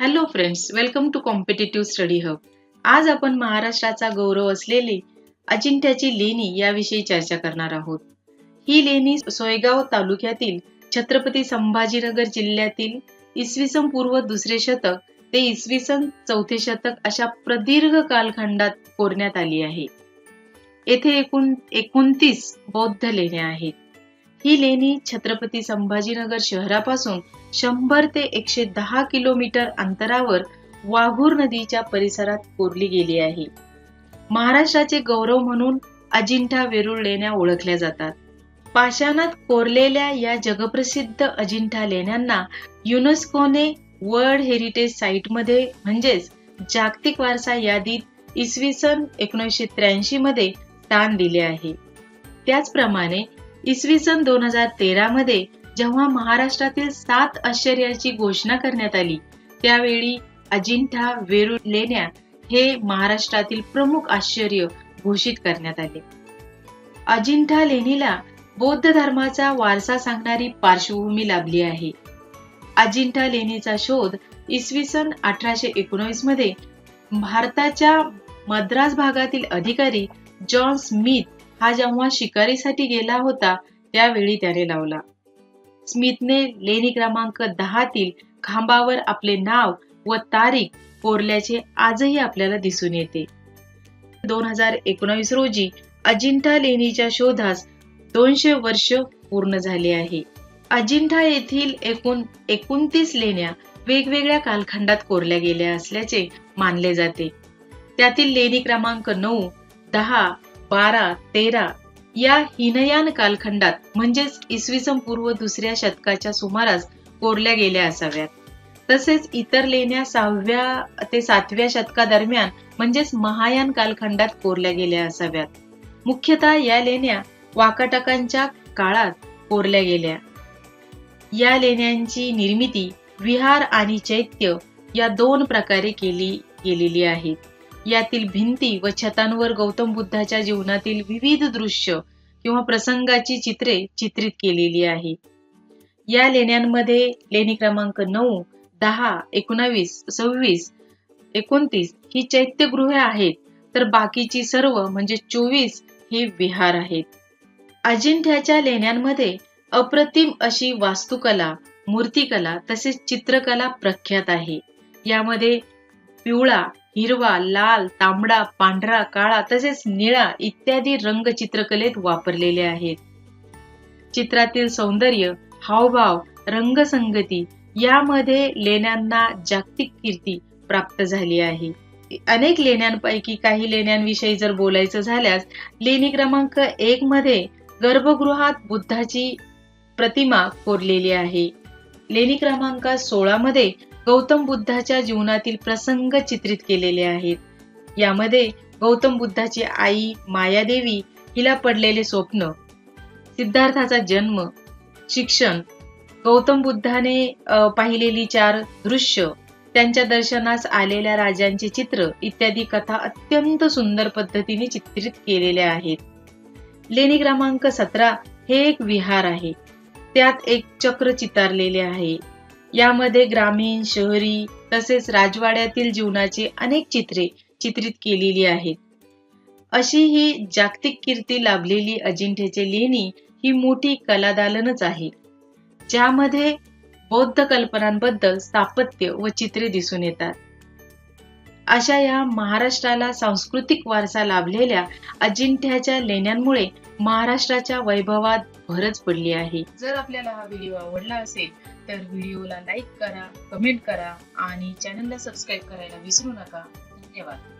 Hello friends welcome to competitive study hub आज आपण महाराष्ट्राचा गौरव असलेली अजिंठ्याची लेणी याविषयी चर्चा करणार आहोत. ही लेणी सोयगाव तालुक्यातील छत्रपती संभाजीनगर जिल्ह्यातील इसवी सन पूर्व दुसरे शतक ते इसवी सन चौथे शतक अशा प्रदीर्घ कालखंडात कोरण्यात आली आहे. येथे एकूण एकोणतीस बौद्ध लेण्या आहेत. ही लेणी छत्रपती संभाजीनगर शहरापासून शंभर ते एकशे दहा किलोमीटर अंतरावर वाघूर नदीच्या परिसरात कोरली गेली आहे. महाराष्ट्राचे गौरव म्हणून अजिंठा वेरूळ लेण्या ओळखल्या जातात. पाषाणात कोरलेल्या या जगप्रसिद्ध अजिंठा लेण्यांना युनेस्कोने वर्ल्ड हेरिटेज साईटमध्ये म्हणजेच जागतिक वारसा यादीत इसवी सन एकोणीसशे त्र्याऐंशी मध्ये स्थान दिले आहे. त्याचप्रमाणे इसवी सन दोन हजार तेरा मध्ये जेव्हा महाराष्ट्रातील सात आश्चर्याची घोषणा करण्यात आली त्यावेळी अजिंठा वेरूळ लेण्या हे महाराष्ट्रातील प्रमुख आश्चर्य घोषित करण्यात आले. अजिंठा लेणीला बौद्ध धर्माचा वारसा सांगणारी पार्श्वभूमी लाभली आहे. अजिंठा लेणीचा शोध इसवी सन अठराशे एकोणवीसमध्ये भारताच्या मद्रास भागातील अधिकारी जॉन स्मिथ हा जेव्हा शिकारीसाठी गेला होता त्यावेळी त्याने लावला. स्मिथने लेणी क्रमांक दहातील खांबावर आपले नाव व तारीख कोरल्याचे आजही आपल्याला दिसून येते. दोन हजार एकोणवीस रोजी अजिंठा लेणीच्या शोधास दोनशे वर्ष पूर्ण झाले आहे. अजिंठा येथील एकूण एकोणतीस लेण्या वेगवेगळ्या कालखंडात कोरल्या गेल्या असल्याचे मानले जाते. त्यातील लेणी क्रमांक नऊ दहा बारा तेरा या हिनयान कालखंडात म्हणजेच इसवी सन पूर्व दुसऱ्या शतकाच्या सुमारास कोरल्या गेल्या असाव्यात. तसेच इतर लेण्या सहाव्या ते सातव्या शतकादरम्यान म्हणजेच महायान कालखंडात कोरल्या गेल्या असाव्यात. मुख्यतः या लेण्या वाकाटकांच्या काळात कोरल्या गेल्या. या लेण्यांची निर्मिती विहार आणि चैत्य या दोन प्रकारे केली गेलेली आहेत यातील भिंती व छतांवर गौतम बुद्धाच्या जीवनातील विविध दृश्य किंवा प्रसंगाची चित्रे चित्रित केलेली आहे. या लेण्यांमध्ये लेणी क्रमांक नऊ दहा एकोणावीस सव्वीस एकोणतीस ही चैत्यगृहे आहेत. तर बाकीची सर्व म्हणजे चोवीस हे विहार आहेत. अजिंठ्याच्या लेण्यांमध्ये अप्रतिम अशी वास्तुकला मूर्तिकला तसेच चित्रकला प्रख्यात आहे. यामध्ये पिवळा हिरवा लाल तांबडा पांढरा काळा तसेच निळा इत्यादी रंग चित्रकलेत वापरलेले आहेत. चित्रातील सौंदर्य हावभाव रंगसंगती यामध्ये लेण्यांना जागतिक कीर्ती प्राप्त झाली आहे. अनेक लेण्यांपैकी काही लेण्यांविषयी जर बोलायचं झाल्यास लेणी क्रमांक एक मध्ये गर्भगृहात बुद्धाची प्रतिमा कोरलेली आहे. लेणी क्रमांक सोळा मध्ये गौतम बुद्धाच्या जीवनातील प्रसंग चित्रित केलेले आहेत. यामध्ये गौतम बुद्धाची आई मायादेवी हिला पडलेले स्वप्न सिद्धार्थाचा जन्म शिक्षण गौतम बुद्धाने पाहिलेली चार दृश्य त्यांच्या दर्शनास आलेल्या राजांचे चित्र इत्यादी कथा अत्यंत सुंदर पद्धतीने चित्रित केलेल्या आहेत. लेणी क्रमांक सतरा हे एक विहार आहे. त्यात एक चक्र चितारलेले आहे. यामध्ये ग्रामीण शहरी तसेच राजवाड्यातील जीवनाची अनेक चित्रे चित्रित केलेली आहेत. अशी ही जागतिक कीर्ती लाभलेली अजिंठ्याचे लेणी ही मोठी कलादालनच आहे ज्यामध्ये बौद्ध कल्पनांबद्दल स्थापत्य व चित्रे दिसून येतात. अशा या महाराष्ट्राला सांस्कृतिक वारसा लाभलेल्या अजिंठ्याच्या लेण्यांमुळे महाराष्ट्राच्या वैभवात भरच पडली आहे. जर आपल्याला हा व्हिडिओ आवडला असेल तर व्हिडिओला लाईक करा कमेंट करा आणि चॅनलला सबस्क्राईब करायला विसरू नका. धन्यवाद.